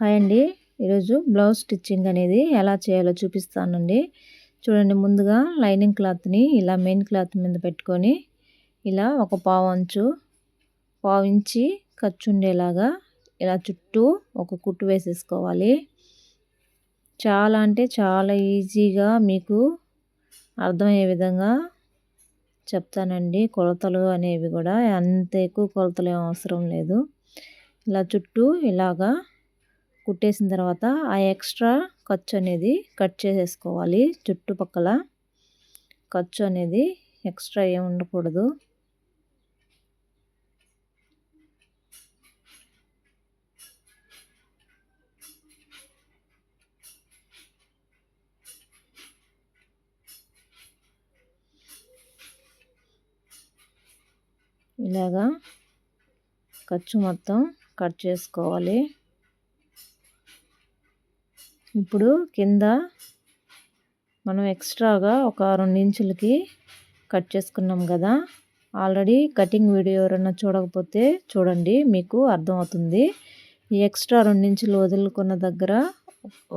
Hi అండి. ఈరోజు blouse stitching అనేది ఎలా చేయాలో చూపిస్తానండి. చూడండి ముందుగా లైనింగ్ క్లాత్ని ఇలా మెయిన్ క్లాత్ మీద పెట్టుకొని ఇలా ఒక పావు అంచు పావించి ఖర్చు ఉండేలాగా ఇలా చుట్టూ ఒక కుట్టు వేసేసుకోవాలి. చాలా అంటే చాలా ఈజీగా మీకు అర్థమయ్యే విధంగా చెప్తానండి. కొలతలు అనేవి కూడా అంత ఎక్కువ కొలతలు ఏం అవసరం లేదు. ఇలా చుట్టూ ఇలాగా కుట్టేసిన తర్వాత ఆ ఎక్స్ట్రా ఖర్చు అనేది కట్ చేసేసుకోవాలి చుట్టుపక్కల. ఖర్చు అనేది ఎక్స్ట్రా ఏమి ఉండకూడదు. ఇలాగా ఖర్చు మొత్తం కట్ చేసుకోవాలి. ఇప్పుడు కింద మనం ఎక్స్ట్రాగా ఒక రెండు ఇంచులకి కట్ చేసుకున్నాం కదా. ఆల్రెడీ కటింగ్ వీడియో ఎవరైనా చూడకపోతే చూడండి మీకు అర్థమవుతుంది. ఈ ఎక్స్ట్రా రెండు ఇంచులు వదులుకున్న దగ్గర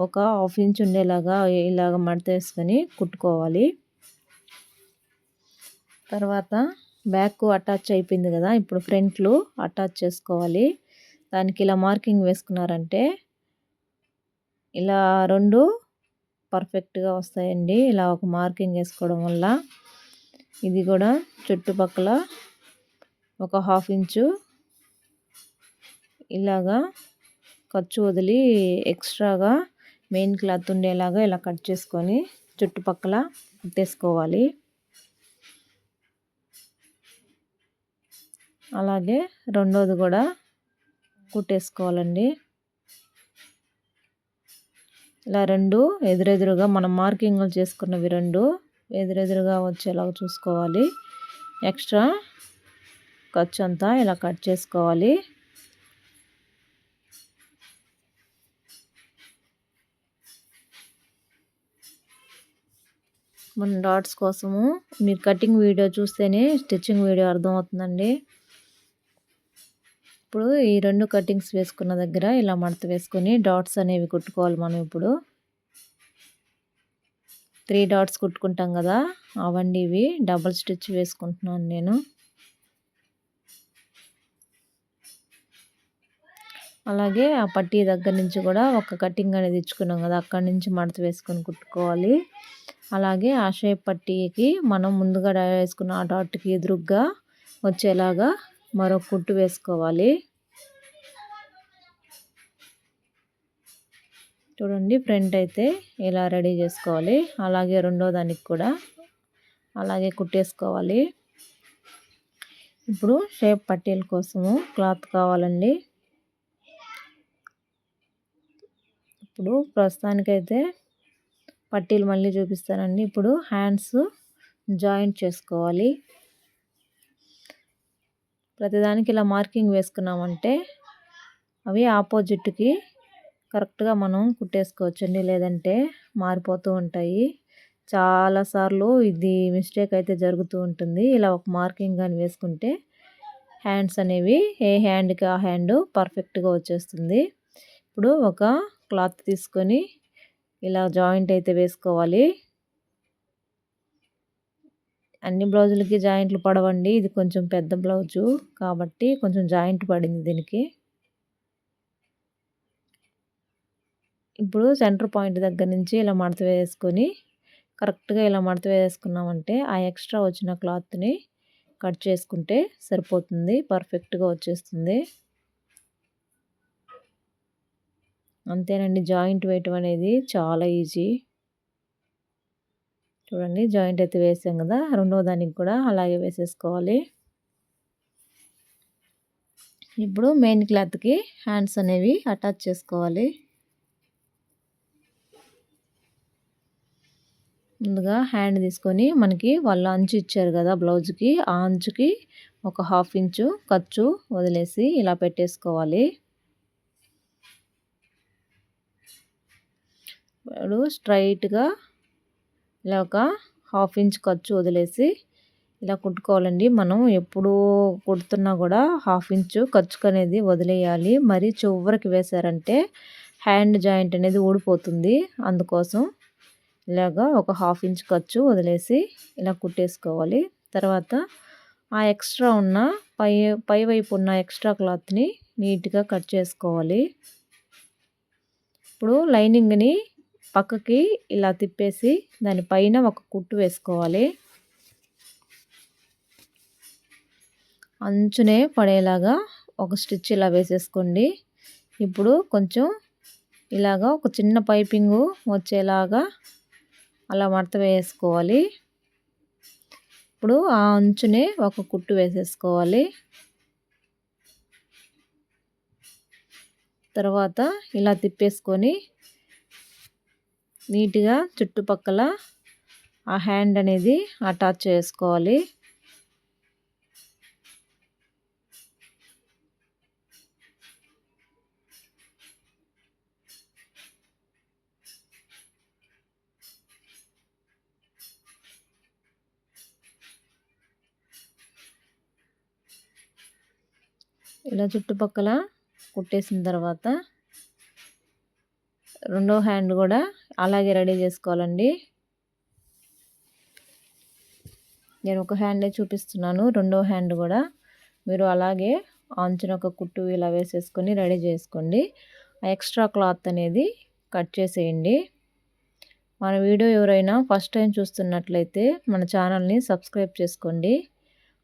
ఒక హాఫ్ ఇంచ్ ఉండేలాగా ఇలాగ మడత వేసుకొని కుట్టుకోవాలి. తర్వాత బ్యాక్ అటాచ్ అయిపోయింది కదా ఇప్పుడు ఫ్రంట్లు అటాచ్ చేసుకోవాలి. దానికి ఇలా మార్కింగ్ వేసుకున్నారంటే ఇలా రెండు పర్ఫెక్ట్గా వస్తాయండి. ఇలా ఒక మార్కింగ్ వేసుకోవడం వల్ల. ఇది కూడా చుట్టుపక్కల ఒక హాఫ్ ఇంచు ఇలాగా ఖర్చు వదిలి ఎక్స్ట్రాగా మెయిన్ క్లాత్ ఉండేలాగా ఇలా కట్ చేసుకొని చుట్టుపక్కల కుట్టేసుకోవాలి అలాగే రెండోది కూడా కుట్టేసుకోవాలండి. ఇలా రెండు ఎదురెదురుగా మనం మార్కింగ్లు చేసుకున్నవి రెండు ఎదురెదురుగా వచ్చేలాగా చూసుకోవాలి. ఎక్స్ట్రా ఖర్చు అంతా ఇలా కట్ చేసుకోవాలి. మన డాట్స్ కోసము మీరు కటింగ్ వీడియో చూస్తేనే స్టిచ్చింగ్ వీడియో అర్థమవుతుందండి. ఇప్పుడు ఈ రెండు కటింగ్స్ వేసుకున్న దగ్గర ఇలా మడత వేసుకొని డాట్స్ అనేవి కుట్టుకోవాలి మనం ఇప్పుడు. త్రీ డాట్స్ కుట్టుకుంటాం కదా అవండి ఇవి. డబల్ స్టిచ్ వేసుకుంటున్నాను నేను. అలాగే ఆ పట్టీ దగ్గర నుంచి కూడా ఒక కటింగ్ అనేది ఇచ్చుకున్నాం కదా అక్కడి నుంచి మడత వేసుకొని కుట్టుకోవాలి. అలాగే ఆ షేప్ పట్టీకి మనం ముందుగా వేసుకున్న ఆ డాట్కి ఎదురుగ్గా వచ్చేలాగా మరో కుట్టు వేసుకోవాలి. చూడండి ఫ్రంట్ అయితే ఇలా రెడీ చేసుకోవాలి అలాగే రెండో దానికి కూడా అలాగే కుట్టేసుకోవాలి. ఇప్పుడు షేప్ పట్టీల కోసము క్లాత్ కావాలండి. ఇప్పుడు ప్రస్తుతానికైతే పట్టీలు మళ్ళీ చూపిస్తానండి. ఇప్పుడు హ్యాండ్స్ జాయింట్ చేసుకోవాలి. ప్రతిదానికి ఇలా మార్కింగ్ వేసుకున్నామంటే అవి ఆపోజిట్కి కరెక్ట్గా మనం కుట్టేసుకోవచ్చండి. లేదంటే మారిపోతూ ఉంటాయి. చాలాసార్లు ఇది మిస్టేక్ అయితే జరుగుతూ ఉంటుంది. ఇలా ఒక మార్కింగ్ కానీ వేసుకుంటే హ్యాండ్స్ అనేవి ఏ హ్యాండ్కి ఆ హ్యాండ్ పర్ఫెక్ట్గా వచ్చేస్తుంది. ఇప్పుడు ఒక క్లాత్ తీసుకొని ఇలా జాయింట్ అయితే వేసుకోవాలి. అన్ని బ్లౌజులకి జాయింట్లు పడవండి. ఇది కొంచెం పెద్ద బ్లౌజు కాబట్టి కొంచెం జాయింట్ పడింది దీనికి. ఇప్పుడు సెంటర్ పాయింట్ దగ్గర నుంచి ఇలా మడత వేసుకొని కరెక్ట్గా ఇలా మడత వేసుకున్నామంటే ఆ ఎక్స్ట్రా వచ్చిన క్లాత్ని కట్ చేసుకుంటే సరిపోతుంది పర్ఫెక్ట్గా వచ్చేస్తుంది. అంతేనండి జాయింట్ వేయటం అనేది చాలా ఈజీ. చూడండి జాయింట్ అయితే వేసాం కదా రెండవ దానికి కూడా అలాగే వేసేసుకోవాలి. ఇప్పుడు మెయిన్ క్లాత్కి హ్యాండ్స్ అనేవి అటాచ్ చేసుకోవాలి. ముందుగా హ్యాండ్ తీసుకొని మనకి వాళ్ళు అంచు ఇచ్చారు కదా బ్లౌజ్కి ఆ అంచుకి ఒక హాఫ్ ఇంచు ఖర్చు వదిలేసి ఇలా పెట్టేసుకోవాలి. ఇప్పుడు స్ట్రైట్గా ఇలా ఒక హాఫ్ ఇంచ్ ఖర్చు వదిలేసి ఇలా కుట్టుకోవాలండి. మనం ఎప్పుడు కుడుతున్నా కూడా హాఫ్ ఇంచు ఖర్చుకు అనేది వదిలేయాలి. మరి చివరికి వేశారంటే హ్యాండ్ జాయింట్ అనేది ఊడిపోతుంది. అందుకోసం ఇలాగా ఒక హాఫ్ ఇంచ్ ఖర్చు వదిలేసి ఇలా కుట్టేసుకోవాలి. తర్వాత ఆ ఎక్స్ట్రా ఉన్న పై పై వైపు ఉన్న ఎక్స్ట్రా క్లాత్ని నీట్గా కట్ చేసుకోవాలి. ఇప్పుడు లైనింగ్ని పక్కకి ఇలా తిప్పేసి దానిపైన ఒక కుట్టు వేసుకోవాలి. అంచునే పడేలాగా ఒక స్టిచ్ ఇలా వేసేసుకోండి. ఇప్పుడు కొంచెం ఇలాగా ఒక చిన్న పైపింగు వచ్చేలాగా అలా మడత వేసుకోవాలి ఇప్పుడు ఆ అంచునే ఒక కుట్టు వేసేసుకోవాలి. తర్వాత ఇలా తిప్పేసుకొని నీట్గా చుట్టుపక్కల ఆ హ్యాండ్ అనేది అటాచ్ చేసుకోవాలి. ఇలా చుట్టుపక్కల కుట్టేసిన తర్వాత రెండో హ్యాండ్ కూడా అలాగే రెడీ చేసుకోవాలండి. నేను ఒక హ్యాండే చూపిస్తున్నాను. రెండో హ్యాండ్ కూడా మీరు అలాగే ఆంచిన ఒక కుట్టు ఇలా వేసేసుకొని రెడీ చేసుకోండి. ఆ ఎక్స్ట్రా క్లాత్ అనేది కట్ చేసేయండి. మన వీడియో ఎవరైనా ఫస్ట్ టైం చూస్తున్నట్లయితే మన ఛానల్ని సబ్స్క్రైబ్ చేసుకోండి.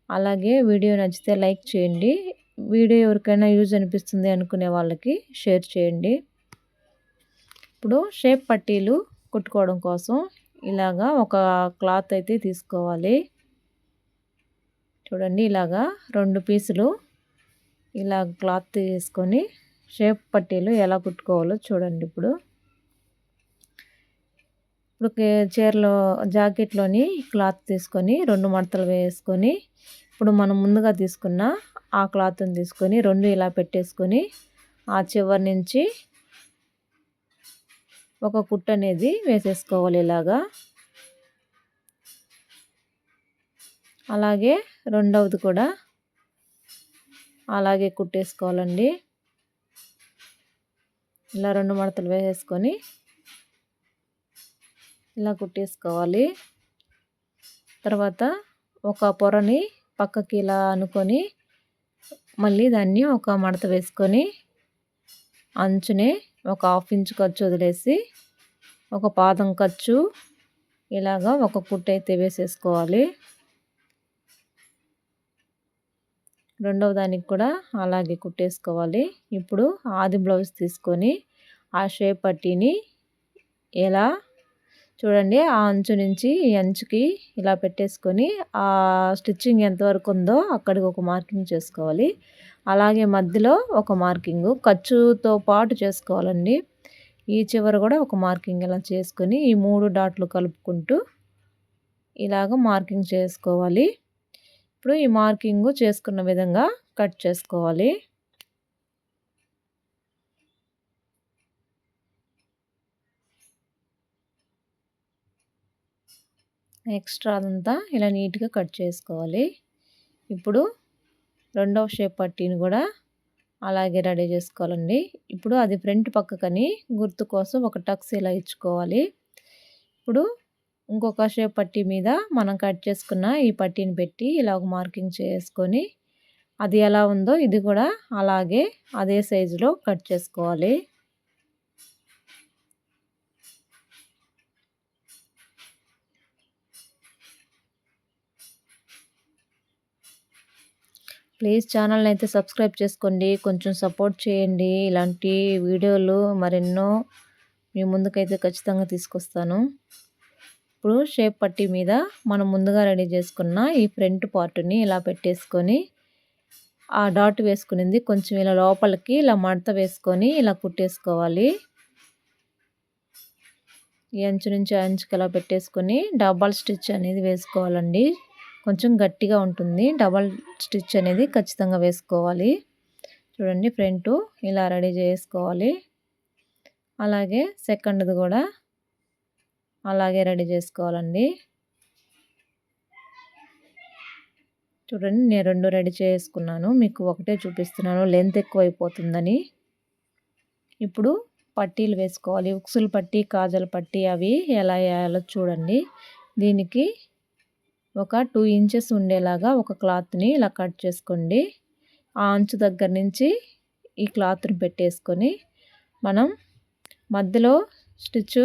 అలాగే వీడియో నచ్చితే లైక్ చేయండి. వీడియో ఎవరికైనా యూజ్ అనిపిస్తుంది అనుకునే వాళ్ళకి షేర్ చేయండి. ఇప్పుడు షేప్ పట్టీలు కుట్టుకోవడం కోసం ఇలాగా ఒక క్లాత్ అయితే తీసుకోవాలి. చూడండి ఇలాగా రెండు పీసులు ఇలా క్లాత్ తీసుకొని షేప్ పట్టీలు ఎలా కుట్టుకోవాలో చూడండి ఇప్పుడు. ఇప్పుడు చీరలో జాకెట్లోని క్లాత్ తీసుకొని రెండు మడతలు వేసుకొని ఇప్పుడు మనం ముందుగా తీసుకున్న ఆ క్లాత్ని తీసుకొని రెండు ఇలా పెట్టేసుకొని ఆ చివరి నుంచి ఒక కుట్ట అనేది వేసేసుకోవాలి ఇలాగా. అలాగే రెండవది కూడా అలాగే కుట్టేసుకోవాలండి. ఇలా రెండు మడతలు వేసేసుకొని ఇలా కుట్టేసుకోవాలి. తర్వాత ఒక పొరని పక్కకి ఇలా అనుకొని మళ్ళీ దాన్ని ఒక మడత వేసుకొని అంచునే ఒక హాఫ్ ఇంచ్ ఖర్చు వదిలేసి ఒక పాదం ఖర్చు ఇలాగా ఒక కుట్టు అయితే వేసేసుకోవాలి. రెండవ దానికి కూడా అలాగే కుట్టేసుకోవాలి. ఇప్పుడు ఆది బ్లౌజ్ తీసుకొని ఆ షేప్ పట్టీని ఎలా చూడండి ఆ అంచు నుంచి ఈ అంచుకి ఇలా పెట్టేసుకొని ఆ స్టిచ్చింగ్ ఎంతవరకు ఉందో అక్కడికి ఒక మార్కింగ్ చేసుకోవాలి. అలాగే మధ్యలో ఒక మార్కింగు. ఖర్చుతో పాటు చేసుకోవాలండి. ఈ చివర కూడా ఒక మార్కింగ్ ఇలా చేసుకొని ఈ మూడు డాట్లు కలుపుకుంటూ ఇలాగ మార్కింగ్ చేసుకోవాలి. ఇప్పుడు ఈ మార్కింగు చేసుకున్న విధంగా కట్ చేసుకోవాలి. ఎక్స్ట్రా అదంతా ఇలా నీట్గా కట్ చేసుకోవాలి. ఇప్పుడు రెండవ షేప్ పట్టీని కూడా అలాగే రెడీ చేసుకోవాలండి. ఇప్పుడు అది ఫ్రంట్ పక్కకని గుర్తు కోసం ఒక టక్స్ ఇలా ఇచ్చుకోవాలి. ఇప్పుడు ఇంకొక షేప్ పట్టీ మీద మనం కట్ చేసుకున్న ఈ పట్టీని పెట్టి ఇలా ఒక మార్కింగ్ చేసుకొని అది ఎలా ఉందో ఇది కూడా అలాగే అదే సైజులో కట్ చేసుకోవాలి. ప్లీజ్ ఛానల్ని అయితే సబ్స్క్రైబ్ చేసుకోండి. కొంచెం సపోర్ట్ చేయండి. ఇలాంటి వీడియోలు మరెన్నో మీ ముందుకైతే ఖచ్చితంగా తీసుకొస్తాను. ఇప్పుడు షేప్ పట్టీ మీద మనం ముందుగా రెడీ చేసుకున్న ఈ ఫ్రంట్ పార్ట్ని ఇలా పెట్టేసుకొని ఆ డాట్ వేసుకునింది. కొంచెం ఇలా లోపలికి ఇలా మడత వేసుకొని ఇలా కుట్టేసుకోవాలి. ఈ అంచు నుంచి అంచుకి ఇలా పెట్టేసుకొని డబల్ స్టిచ్ అనేది వేసుకోవాలండి. కొంచెం గట్టిగా ఉంటుంది. డబల్ స్టిచ్ అనేది ఖచ్చితంగా వేసుకోవాలి. చూడండి ఫ్రంట్ ఇలా రెడీ చేసుకోవాలి. అలాగే సెకండ్ది కూడా అలాగే రెడీ చేసుకోవాలండి. చూడండి నేను రెండు రెడీ చేసుకున్నాను. మీకు ఒకటే చూపిస్తున్నాను. లెంత్ ఎక్కువ అయిపోతుందని ఇప్పుడు పట్టీలు వేసుకోవాలి. ఉక్సులు పట్టి కాజల పట్టి అవి ఎలా వేయాలో చూడండి. దీనికి ఒక టూ ఇంచెస్ ఉండేలాగా ఒక క్లాత్ని ఇలా కట్ చేసుకోండి. ఆ అంచు దగ్గర నుంచి ఈ క్లాత్ని పెట్టేసుకొని మనం మధ్యలో స్టిచ్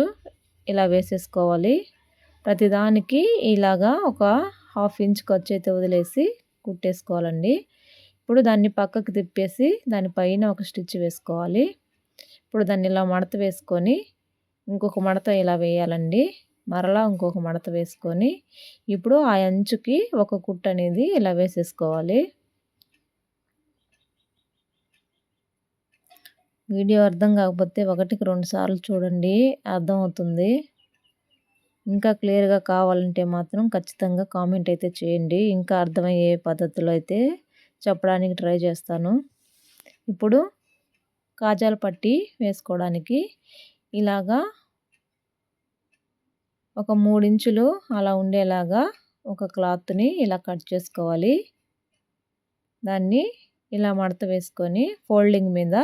ఇలా వేసేసుకోవాలి. ప్రతిదానికి ఇలాగా ఒక హాఫ్ ఇంచ్కి వచ్చైతే వదిలేసి కుట్టేసుకోవాలండి. ఇప్పుడు దాన్ని పక్కకు తిప్పేసి దానిపైన ఒక స్టిచ్ వేసుకోవాలి. ఇప్పుడు దాన్ని ఇలా మడత వేసుకొని ఇంకొక మడత ఇలా వేయాలండి. మరలా ఇంకొక మడత వేసుకొని ఇప్పుడు ఆ అంచుకి ఒక కుట్ట అనేది ఇలా వేసేసుకోవాలి. వీడియో అర్థం కాకపోతే ఒకటికి రెండు సార్లు చూడండి అర్థమవుతుంది ఇంకా క్లియర్గా కావాలంటే మాత్రం ఖచ్చితంగా కామెంట్ అయితే చేయండి. ఇంకా అర్థమయ్యే పద్ధతిలో అయితే చెప్పడానికి ట్రై చేస్తాను. ఇప్పుడు కాజాల పట్టి వేసుకోవడానికి ఇలాగా ఒక మూడించులు అలా ఉండేలాగా ఒక క్లాత్ని ఇలా కట్ చేసుకోవాలి. దాన్ని ఇలా మడత వేసుకొని ఫోల్డింగ్ మీద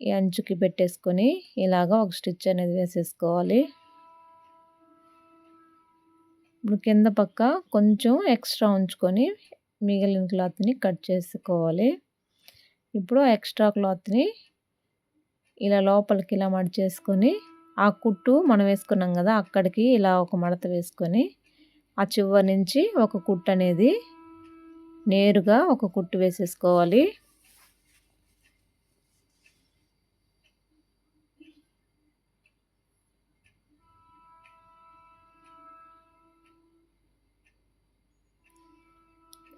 ఈ అంచుకి పెట్టేసుకొని ఇలాగా ఒక స్టిచ్ అనేది వేసేసుకోవాలి. ఇప్పుడు కింద పక్క కొంచెం ఎక్స్ట్రా ఉంచుకొని మిగిలిన క్లాత్ని కట్ చేసుకోవాలి. ఇప్పుడు ఎక్స్ట్రా క్లాత్ని ఇలా లోపలికి ఇలా మడిచేసుకొని ఆ కుట్టు మనం వేసుకున్నాం కదా అక్కడికి ఇలా ఒక మడత వేసుకొని ఆ చివరి నుంచి ఒక కుట్టు అనేది నేరుగా ఒక కుట్టు వేసేసుకోవాలి.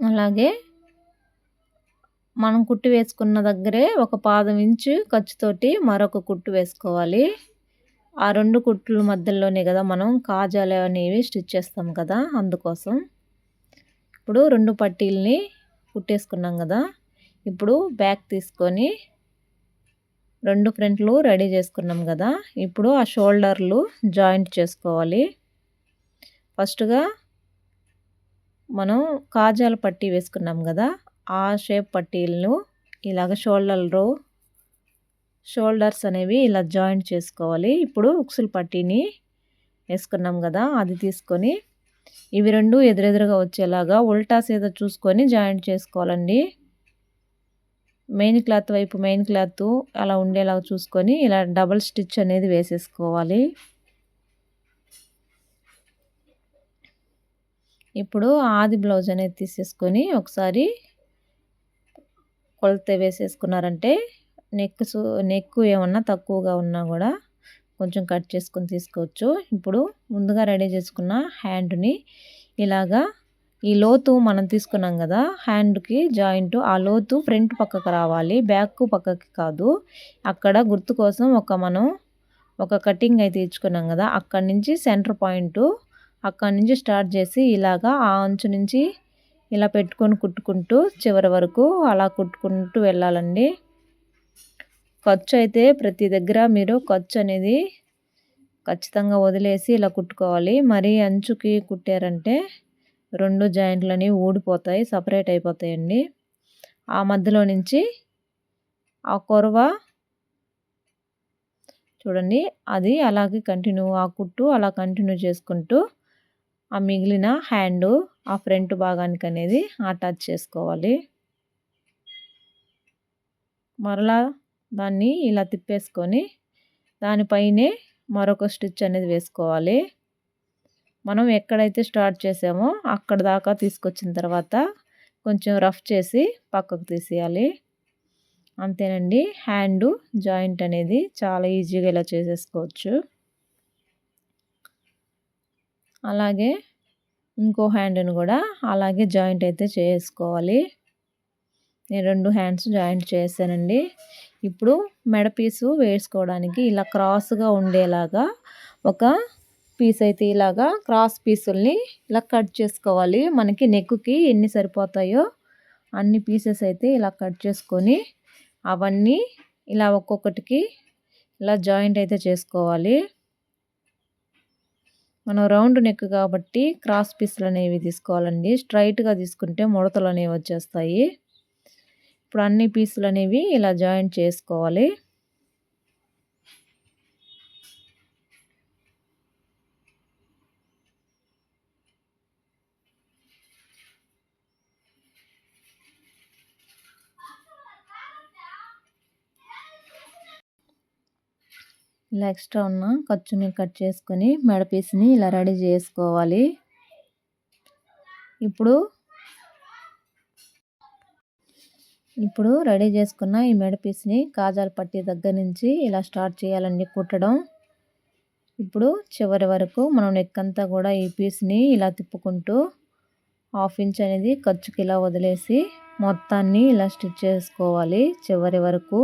అలాగే మనం కుట్టు వేసుకున్న దగ్గరే ఒక పాదం ఇంచు ఖర్చుతోటి మరొక కుట్టు వేసుకోవాలి. ఆ రెండు కుట్ల మధ్యలోనే కదా మనం కాజాలు అనేవి స్టిచ్ చేస్తాం కదా అందుకోసం. ఇప్పుడు రెండు పట్టీల్ని కుట్టేసుకున్నాం కదా. ఇప్పుడు బ్యాక్ తీసుకొని రెండు ఫ్రంట్లు రెడీ చేసుకున్నాం కదా. ఇప్పుడు ఆ షోల్డర్లు జాయింట్ చేసుకోవాలి. ఫస్ట్గా మనం కాజాల పట్టీ వేసుకున్నాం కదా. ఆ షేప్ పట్టీలను ఇలాగ షోల్డర్లు షోల్డర్స్ అనేవి ఇలా జాయింట్ చేసుకోవాలి. ఇప్పుడు ఉక్సుల పట్టీని వేసుకున్నాం కదా అది తీసుకొని ఇవి రెండు ఎదురెదురుగా వచ్చేలాగా ఉల్టాస్ ఏదో చూసుకొని జాయింట్ చేసుకోవాలండి. మెయిన్ క్లాత్ వైపు మెయిన్ క్లాత్ అలా ఉండేలాగా చూసుకొని ఇలా డబల్ స్టిచ్ అనేది వేసేసుకోవాలి. ఇప్పుడు ఆది బ్లౌజ్ అనేది తీసేసుకొని ఒకసారి కొలత వేసేసుకున్నారంటే నెక్ నెక్ ఏమన్నా తక్కువగా ఉన్నా కూడా కొంచెం కట్ చేసుకొని తీసుకోవచ్చు. ఇప్పుడు ముందుగా రెడీ చేసుకున్న హ్యాండ్ని ఇలాగా ఈ లోతు మనం తీసుకున్నాం కదా హ్యాండ్కి జాయింట్ ఆ లోతు ఫ్రంట్ పక్కకు రావాలి బ్యాక్ పక్కకి కాదు. అక్కడ గుర్తు కోసం ఒక మనం ఒక కటింగ్ అయితే ఇచ్చుకున్నాం కదా అక్కడి నుంచి సెంటర్ పాయింట్ అక్కడి నుంచి స్టార్ట్ చేసి ఇలాగా ఆ అంచు నుంచి ఇలా పెట్టుకొని కుట్టుకుంటూ చివరి వరకు అలా కుట్టుకుంటూ వెళ్ళాలండి. ఖర్చు అయితే ప్రతి దగ్గర మీరు ఖర్చు అనేది ఖచ్చితంగా వదిలేసి ఇలా కుట్టుకోవాలి. మరీ అంచుకి కుట్టారంటే రెండు జాయింట్లు అనేవి ఊడిపోతాయి సపరేట్ అయిపోతాయండి. ఆ మధ్యలో నుంచి ఆ కొరవ చూడండి అది అలాగే కంటిన్యూ ఆ కుట్టు అలా కంటిన్యూ చేసుకుంటూ ఆ మిగిలిన హ్యాండ్ ఆ ఫ్రంట్ భాగానికి అనేది అటాచ్ చేసుకోవాలి. మరలా దాన్ని ఇలా తిప్పేసుకొని దానిపైనే మరొక స్టిచ్ అనేది వేసుకోవాలి. మనం ఎక్కడైతే స్టార్ట్ చేసామో అక్కడ దాకా తీసుకొచ్చిన తర్వాత కొంచెం రఫ్ చేసి పక్కకు తీసేయాలి. అంతేనండి హ్యాండ్ జాయింట్ అనేది చాలా ఈజీగా ఇలా చేసేసుకోవచ్చు. అలాగే ఇంకో హ్యాండ్ని కూడా అలాగే జాయింట్ అయితే చేసుకోవాలి. నేను రెండు హ్యాండ్స్ జాయింట్ చేశానండి. ఇప్పుడు మెడ పీసు వేసుకోవడానికి ఇలా క్రాస్గా ఉండేలాగా ఒక పీస్ అయితే ఇలాగా క్రాస్ పీసుల్ని ఇలా కట్ చేసుకోవాలి. మనకి నెక్కుకి ఎన్ని సరిపోతాయో అన్ని పీసెస్ అయితే ఇలా కట్ చేసుకొని అవన్నీ ఇలా ఒక్కొక్కటికి ఇలా జాయింట్ అయితే చేసుకోవాలి. మనం రౌండ్ నెక్ కాబట్టి క్రాస్ పీసులు అనేవి తీసుకోవాలండి. స్ట్రైట్గా తీసుకుంటే ముడతలు అనేవి వచ్చేస్తాయి. ఇప్పుడు అన్ని పీసులు అనేవి ఇలా జాయింట్ చేసుకోవాలి. ఇలా ఎక్స్ట్రా ఉన్న ఖర్చుని కట్ చేసుకొని మెడ పీస్ని ఇలా రెడీ చేసుకోవాలి. ఇప్పుడు ఇప్పుడు రెడీ చేసుకున్న ఈ మెడ పీస్ని కాజాల పట్టి దగ్గర నుంచి ఇలా స్టార్ట్ చేయాలండి కుట్టడం. ఇప్పుడు చివరి వరకు మనం నెక్ అంతా కూడా ఈ పీస్ని ఇలా తిప్పుకుంటూ హాఫ్ ఇంచ్ అనేది ఖర్చుకి ఇలా వదిలేసి మొత్తాన్ని ఇలా స్టిచ్ చేసుకోవాలి చివరి వరకు.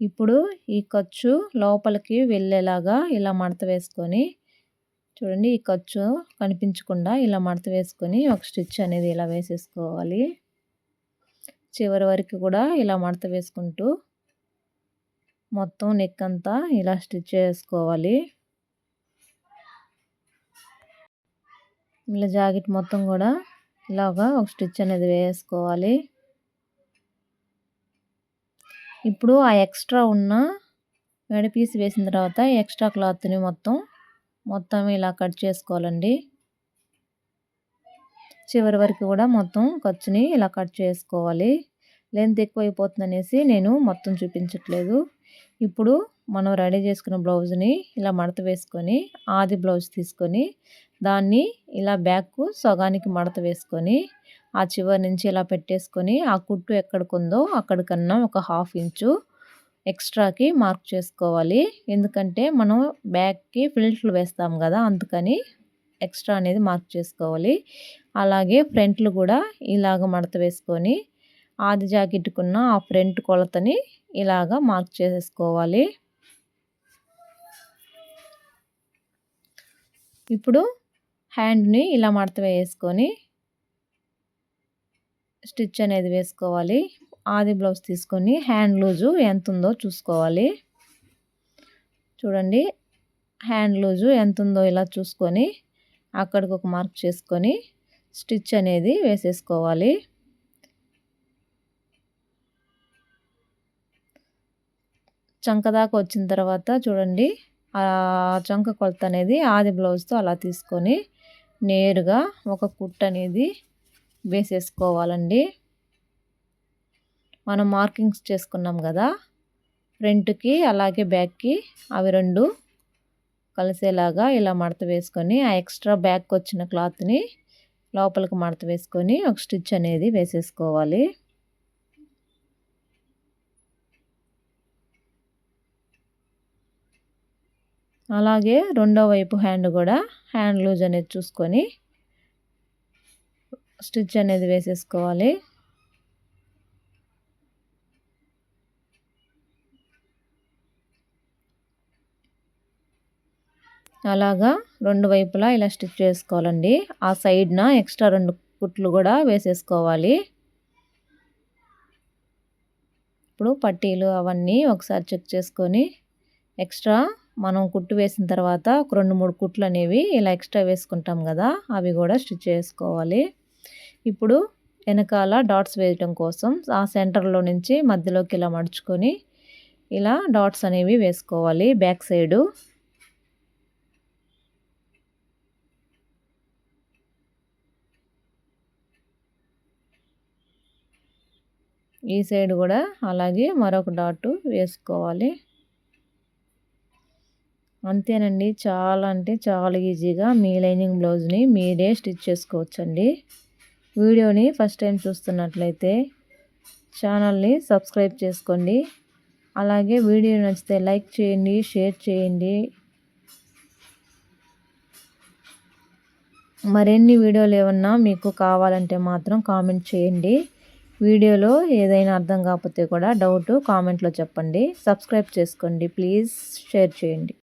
ఇప్పుడు ఈ ఖర్చు లోపలికి వెళ్ళేలాగా ఇలా మడత వేసుకొని చూడండి ఈ ఖర్చు కనిపించకుండా ఇలా మడత వేసుకొని ఒక స్టిచ్ అనేది ఇలా వేసేసుకోవాలి. చివరి వరకు కూడా ఇలా మడత వేసుకుంటూ మొత్తం నెక్ అంతా ఇలా స్టిచ్ చేసుకోవాలి. ఇలా జాకెట్ మొత్తం కూడా ఇలాగా ఒక స్టిచ్ అనేది వేసుకోవాలి. ఇప్పుడు ఆ ఎక్స్ట్రా ఉన్న మెడ పీస్ వేసిన తర్వాత ఎక్స్ట్రా క్లాత్ని మొత్తం మొత్తం ఇలా కట్ చేసుకోవాలండి. చివరి వరకు కూడా మొత్తం ఖర్చుని ఇలా కట్ చేసుకోవాలి. లెంత్ ఎక్కువైపోతుంది అనేసి నేను మొత్తం చూపించట్లేదు. ఇప్పుడు మనం రెడీ చేసుకున్న బ్లౌజ్ని ఇలా మడత వేసుకొని ఆది బ్లౌజ్ తీసుకొని దాన్ని ఇలా బ్యాక్ సగానికి మడత వేసుకొని ఆ చివరి నుంచి ఇలా పెట్టేసుకొని ఆ కుట్టు ఎక్కడికుందో అక్కడికన్నా ఒక హాఫ్ ఇంచు ఎక్స్ట్రాకి మార్క్ చేసుకోవాలి. ఎందుకంటే మనం బ్యాగ్కి ఫిల్ట్లు వేస్తాం కదా అందుకని ఎక్స్ట్రా అనేది మార్క్ చేసుకోవాలి. అలాగే ఫ్రంట్లు కూడా ఇలాగ మడత వేసుకొని ఆది జాకెట్కున్న ఆ ఫ్రంట్ కొలతని ఇలాగ మార్క్ చేసేసుకోవాలి ఇప్పుడు హ్యాండ్ని ఇలా మడత వేసుకొని స్టిచ్ అనేది వేసుకోవాలి. ఆది బ్లౌజ్ తీసుకొని హ్యాండ్ లూజు ఎంత ఉందో చూసుకోవాలి. చూడండి హ్యాండ్ లూజు ఎంత ఉందో ఇలా చూసుకొని అక్కడికి ఒక మార్క్ చేసుకొని స్టిచ్ అనేది వేసేసుకోవాలి. చంక దాకా వచ్చిన తర్వాత చూడండి ఆ చంక కొలత అనేది ఆది బ్లౌజ్తో అలా తీసుకొని నేరుగా ఒక కుట్ అనేది వేసేసుకోవాలండి. మనం మార్కింగ్స్ చేసుకున్నాం కదా ఫ్రంట్కి అలాగే బ్యాక్కి అవి రెండు కలిసేలాగా ఇలా మడత వేసుకొని ఆ ఎక్స్ట్రా బ్యాక్ వచ్చిన క్లాత్ని లోపలికి మడత వేసుకొని ఒక స్టిచ్ అనేది వేసేసుకోవాలి. అలాగే రెండో వైపు హ్యాండ్ కూడా హ్యాండ్ లూజ్ అనేది చూసుకొని స్టిచ్ అనేది వేసేసుకోవాలి. అలాగా రెండు వైపులా ఇలా స్టిచ్ చేసుకోవాలండి. ఆ సైడ్న ఎక్స్ట్రా రెండు కుట్లు కూడా వేసేసుకోవాలి. ఇప్పుడు పట్టీలు అవన్నీ ఒకసారి చెక్ చేసుకొని ఎక్స్ట్రా మనం కుట్టు వేసిన తర్వాత ఒక రెండు మూడు కుట్లు అనేవి ఇలా ఎక్స్ట్రా వేసుకుంటాం కదా అవి కూడా స్టిచ్ చేసుకోవాలి. ఇప్పుడు వెనకాల డాట్స్ వేయటం కోసం ఆ సెంటర్లో నుంచి మధ్యలోకి ఇలా మడుచుకొని ఇలా డాట్స్ అనేవి వేసుకోవాలి బ్యాక్ సైడు. ఈ సైడ్ కూడా అలాగే మరొక డాట్ వేసుకోవాలి. అంతేనండి. చాలా అంటే చాలా ఈజీగా మీ లైనింగ్ బ్లౌజ్ని మీరే స్టిచ్ చేసుకోవచ్చండి. వీడియోని ఫస్ట్ టైం చూస్తున్నట్లయితే ఛానల్ని సబ్స్క్రైబ్ చేసుకోండి. అలాగే వీడియో నచ్చితే లైక్ చేయండి షేర్ చేయండి. మరిన్ని వీడియోలు ఏమన్నా మీకు కావాలంటే మాత్రం కామెంట్ చేయండి. వీడియోలో ఏదైనా అర్థం కాకపోతే కూడా డౌట్ కామెంట్లో చెప్పండి. సబ్స్క్రైబ్ చేసుకోండి. ప్లీజ్ షేర్ చేయండి.